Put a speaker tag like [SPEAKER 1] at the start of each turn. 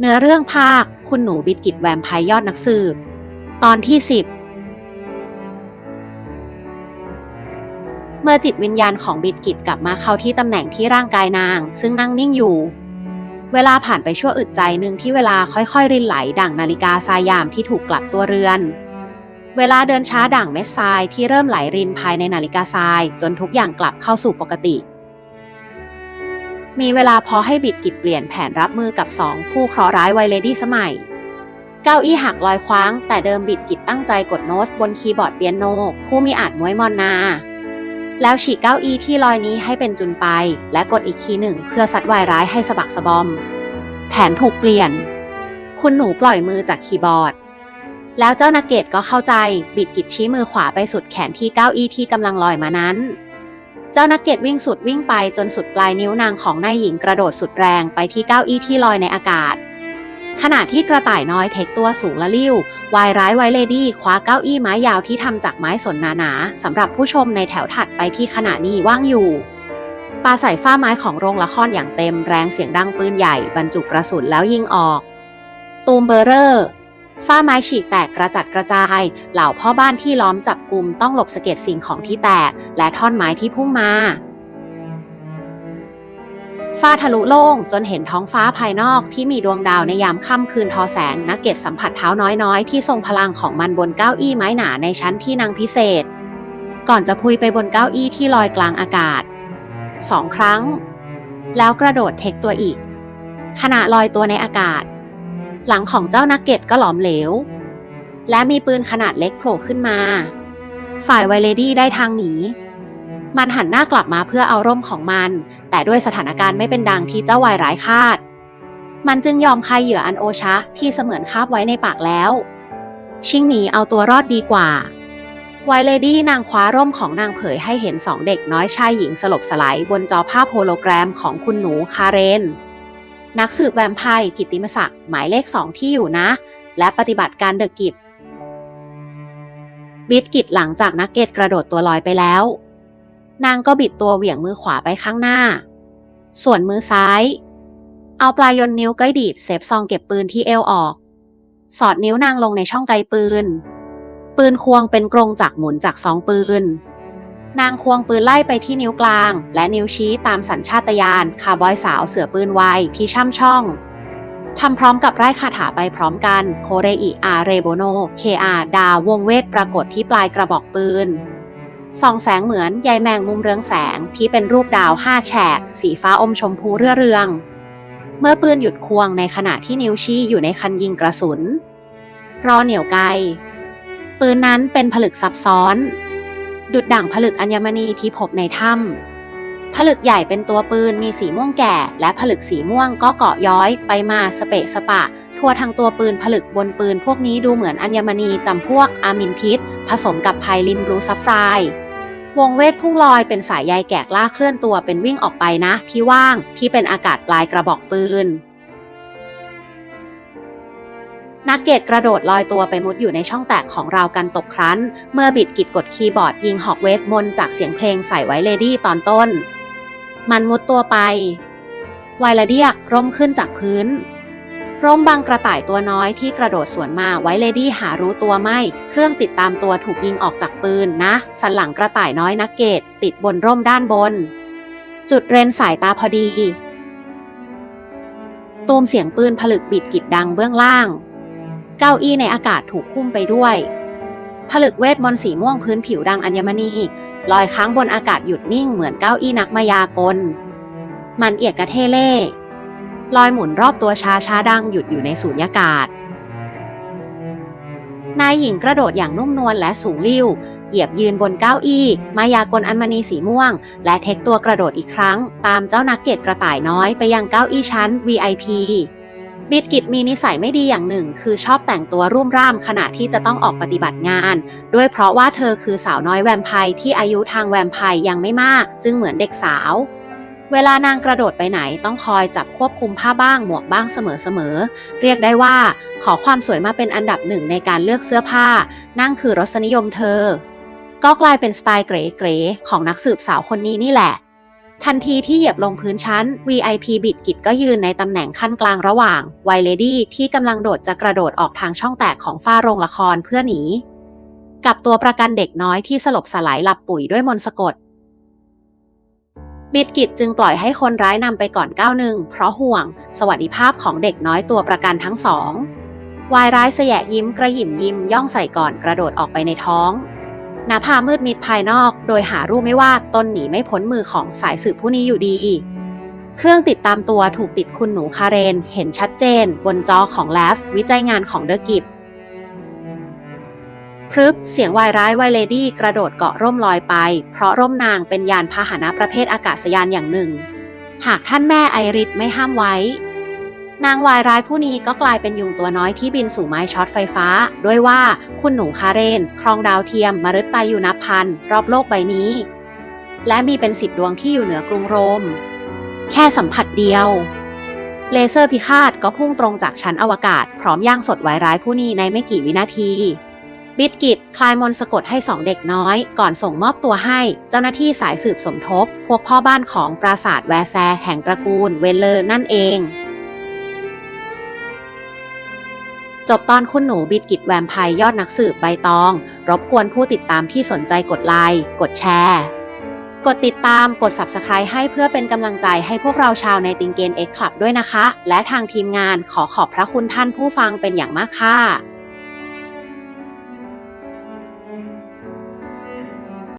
[SPEAKER 1] เนื้อเรื่องภาค คุณหนูบิดกิจแวมไพร์ยอดนักสืบ ตอนที่ 10 เมื่อจิตวิญญาณของบิดกิจกลับมาเข้าที่ตำแหน่งที่ร่างกายนาง ซึ่งนั่งนิ่งอยู่ เวลาผ่านไปชั่วอึดใจหนึ่งที่เวลาค่อยๆ รินไหลดั่งนาฬิกาทรายยามที่ถูกกลับตัวเรือน เวลาเดินช้าดั่งเม็ดทรายที่เริ่มไหลรินภายในนาฬิกาทราย จนทุกอย่างกลับเข้าสู่ปกติ มีเวลาพอให้บิดกิจเปลี่ยนแผนรับมือกับสองผู้เคราะห์ร้ายไวเลดี้สมัย เก้าอี้หักลอยคว้าง แต่เดิมบิดกิจตั้งใจกดโน้ตบนคีย์บอร์ดเปียโนผู้มีอาจมวยมอนนา แล้วฉีกเก้าอี้ที่ลอยนี้ให้เป็นจุนไป และกดอีกคีย์หนึ่งเพื่อซัดวายร้ายให้สะบักสะบอม แผนถูกเปลี่ยน คุณหนูปล่อยมือจากคีย์บอร์ดแล้วเจ้านาเกตก็เข้าใจ บิดกิจชี้มือขวาไปสุดแขนที่เก้าอี้ที่กำลังลอยมานั้น เจ้านักเก็ตวิ่งสุดวิ่งไปจนสุดปลายนิ้วนางของนายหญิงกระโดดสุดแรงไปที่เก้าอี้ที่ลอยในอากาศ ขณะที่กระต่ายน้อยเทคตัวสูงละลิ้ววายร้ายไวเลดี้คว้าเก้าอี้ไม้ยาวที่ทำจากไม้สนหนาๆสำหรับผู้ชมในแถวถัดไปที่ขณะนี้ว่างอยู่ปาใส่ฝ้าไม้ของโรงละครอย่างเต็มแรงเสียงดังปืนใหญ่บรรจุกระสุนแล้วยิงออกตูมเบอร์เรอร์ ฝ้าไม้ฉีกแตกกระจัดกระจาย เหล่าพ่อบ้านที่ล้อมจับกลุ่มต้องหลบสะเก็ดสิ่งของที่แตก และท่อนไม้ที่พุ่งมาฟ้าทะลุโล่งจนเห็นท้องฟ้าภายนอกที่มีดวงดาวในยามค่ำคืนทอแสงนักเก็ตสัมผัสเท้าน้อยๆ ที่ทรงพลังของมันบนเก้าอี้ไม้หนาในชั้นที่นางพิเศษ ก่อนจะพุยไปบนเก้าอี้ที่ลอยกลางอากาศสองครั้ง แล้วกระโดดเทคตัวอีก ขณะลอยตัวในอากาศ หลังของเจ้านักเก็ตก็หลอมเหลว และมีปืนขนาดเล็กโผล่ขึ้นมา ฝ่ายไวเลดี้ได้ทางหนี มันหันหน้ากลับมาเพื่อเอาร่มของมัน แต่ด้วยสถานการณ์ไม่เป็นดังที่เจ้าวายร้ายคาด มันจึงยอมคายเหยื่ออันโอชะที่เสมือนคาบไว้ในปากแล้ว ชิงหนีเอาตัวรอดดีกว่าไวเลดี้นางคว้าร่มของนางเผยให้เห็นสองเด็กน้อยชายหญิงสลบสลายบนจอภาพโฮโลแกรมของคุณหนูคาเรน นักสืบแวมไพร์กิติมศักดิ์หมายเลขสองที่อยู่นะ และปฏิบัติการเดอะกิจบิดกิจหลังจากนักเกตกระโดดตัวลอยไปแล้ว นางก็บิดตัวเหวี่ยงมือขวาไปข้างหน้า ส่วนมือซ้าย เอาปลายยนนิ้วก้ดีดเซฟซองเก็บปืนที่เอวออก สอดนิ้วนางลงในช่องไกปืน ปืนควงเป็นกรงจักหมุนจากซองปืน นางควงปืนไล่ไปที่นิ้วกลาง และนิ้วชี้ตามสัญชาตญาณคาร์บอยสาวเสือปืนไวที่ช่ำช่องทำพร้อมกับไร้คาถาไปพร้อมกัน โคเรอิอาเรโบโน เคอาดาวงเวทปรากฏที่ปลายกระบอกปืนส่องแสงเหมือนใยแมงมุมเรืองแสงที่เป็นรูปดาวห้าแฉก สีฟ้าอมชมพูเรื่อเรือง เมื่อปืนหยุดควงในขณะที่นิ้วชี้อยู่ในคันยิงกระสุน รอเหนี่ยวไกลปืนนั้นเป็นผลึกซับซ้อน ดุดด่างผลึกอัญมณีที่พบในถ้ำผลึกใหญ่เป็นตัวปืนมีสีม่วงแก่ และผลึกสีม่วงก็เกาะย้อยไปมาสเปะสปะ ทั่วทั้งตัวปืนผลึกบนปืนพวกนี้ดูเหมือนอัญมณีจำพวกอามินทิสผสมกับไพลินบลูซัฟไฟร์วงเวทพุ่งลอยเป็นสายใยแกกล่าเคลื่อนตัวเป็นวิ่งออกไปนะ ที่ว่างที่เป็นอากาศปลายกระบอกปืน นักเกตกระโดดลอยตัวไปมุดอยู่ในช่องแตกของราวกันตกครั้น เมื่อบิดกิดกดคีย์บอร์ดยิงหอกเวทมนต์จากเสียงเพลงใส่ไว้เลดี้ตอนต้น มันมุดตัวไปไวลาเดียกร่มขึ้นจากพื้น ร่มบังกระต่ายตัวน้อยที่กระโดดสวนมาไว้เลดี้หารู้ตัวไม่ เครื่องติดตามตัวถูกยิงออกจากปืนนะ สันหลังกระต่ายน้อยนักเกตติดบนร่มด้านบน จุดเรนสายตาพอดีตูมเสียงปืนผลึกบิดกิดดังเบื้องล่าง เก้าอี้ในอากาศถูกคุ้มไปด้วย ผลึกเวทมนต์สีม่วงพื้นผิวดังอัญมณีลอยค้างบนอากาศหยุดนิ่งเหมือนเก้าอี้นักมายากล มันเอียกกระเทเล่ลอยหมุนรอบตัวช้าช้าดังหยุดอยู่ในสูญญากาศ นายหญิงกระโดดอย่างนุ่มนวลและสูงลิ่วเหยียบยืนบนเก้าอี้ มายากลอัญมณีสีม่วง และเทคตัวกระโดดอีกครั้ง ตามเจ้านักเก็ตกระต่ายน้อยไปยังเก้าอี้ชั้น VIP บิดกิตมีนิสัยไม่ดีอย่างหนึ่ง คือชอบแต่งตัวรุ่มร่ามขณะที่จะต้องออกปฏิบัติงาน ด้วยเพราะว่าเธอคือสาวน้อยแวมไพร์ที่อายุทางแวมไพร์ยังไม่มาก จึงเหมือนเด็กสาว เวลานางกระโดดไปไหนต้องคอยจับควบคุมผ้าบ้างหมวกบ้างเสมอๆ เรียกได้ว่า ขอความสวยมาเป็นอันดับหนึ่งในการเลือกเสื้อผ้า นั่นคือรสนิยมเธอ ก็กลายเป็นสไตล์เก๋ๆของนักสืบสาวคนนี้นี่แหละ ทันทีที่เหยียบลงพื้นชั้น VIP บิดกิจก็ยืนในตำแหน่งขั้นกลางระหว่างไวเลดี้ที่กำลังโดดจะกระโดดออกทางช่องแตกของฝ้าโรงละครเพื่อหนี กับตัวประกันเด็กน้อยที่สลบสลายหลับปุ๋ยด้วยมนต์สะกด บิดกิจจึงปล่อยให้คนร้ายนำไปก่อนก้าวหนึ่งเพราะห่วง สวัสดิภาพของเด็กน้อยตัวประกันทั้งสองวายร้ายเสยะยิ้มกระหยิมยิ้มย่องใส่ก่อนกระโดดออกไปในท้อง นาภามืดมิดภายนอก โดยหารู้ไม่ว่าตนหนีไม่พ้นมือของสายสืบผู้นี้อยู่ดีเครื่องติดตามตัวถูกติดคุณหนูคาเรน เห็นชัดเจน บนจอของแลฟวิจัยงานของเดอะกิจพรึบเสียงวายร้ายไวเลดี้กระโดดเกาะร่มลอยไป เพราะร่มนางเป็นยานพาหนะประเภทอากาศยานอย่างหนึ่ง หากท่านแม่ไอริสไม่ห้ามไว้ นางวายร้ายผู้นี้ก็กลายเป็นยุงตัวน้อยที่บินสู่ไม้ช็อตไฟฟ้า ด้วยว่าคุณหนูคาเรน ครองดาวเทียมมฤตตาอยู่นับพัน รอบโลกใบนี้ และมีเป็นสิบดวงที่อยู่เหนือกรุงโรม แค่สัมผัสเดียว เลเซอร์พิฆาตก็พุ่งตรงจากชั้นอวกาศ พร้อมย่างสดไวร้ายผู้นี้ในไม่กี่วินาทีบิดกิตคลายมนสะกดให้สองเด็กน้อย ก่อนส่งมอบตัวให้ เจ้าหน้าที่สายสืบสมทบ พวกพ่อบ้านของปราสาทแวร์แซ แห่งตระกูลเวลเลอร์นั่นเอง จบตอนคุณหนูบิดกิจแวมไพร์ยอดนักสืบใบตอง รบกวนผู้ติดตามที่สนใจกดไลค์กดแชร์ กดติดตามกด Subscribe ให้เพื่อเป็นกำลังใจให้พวกเราชาวในติงเกนเอ็กคลับด้วยนะคะ และทางทีมงานขอขอบพระคุณท่านผู้ฟังเป็นอย่างมากค่ะ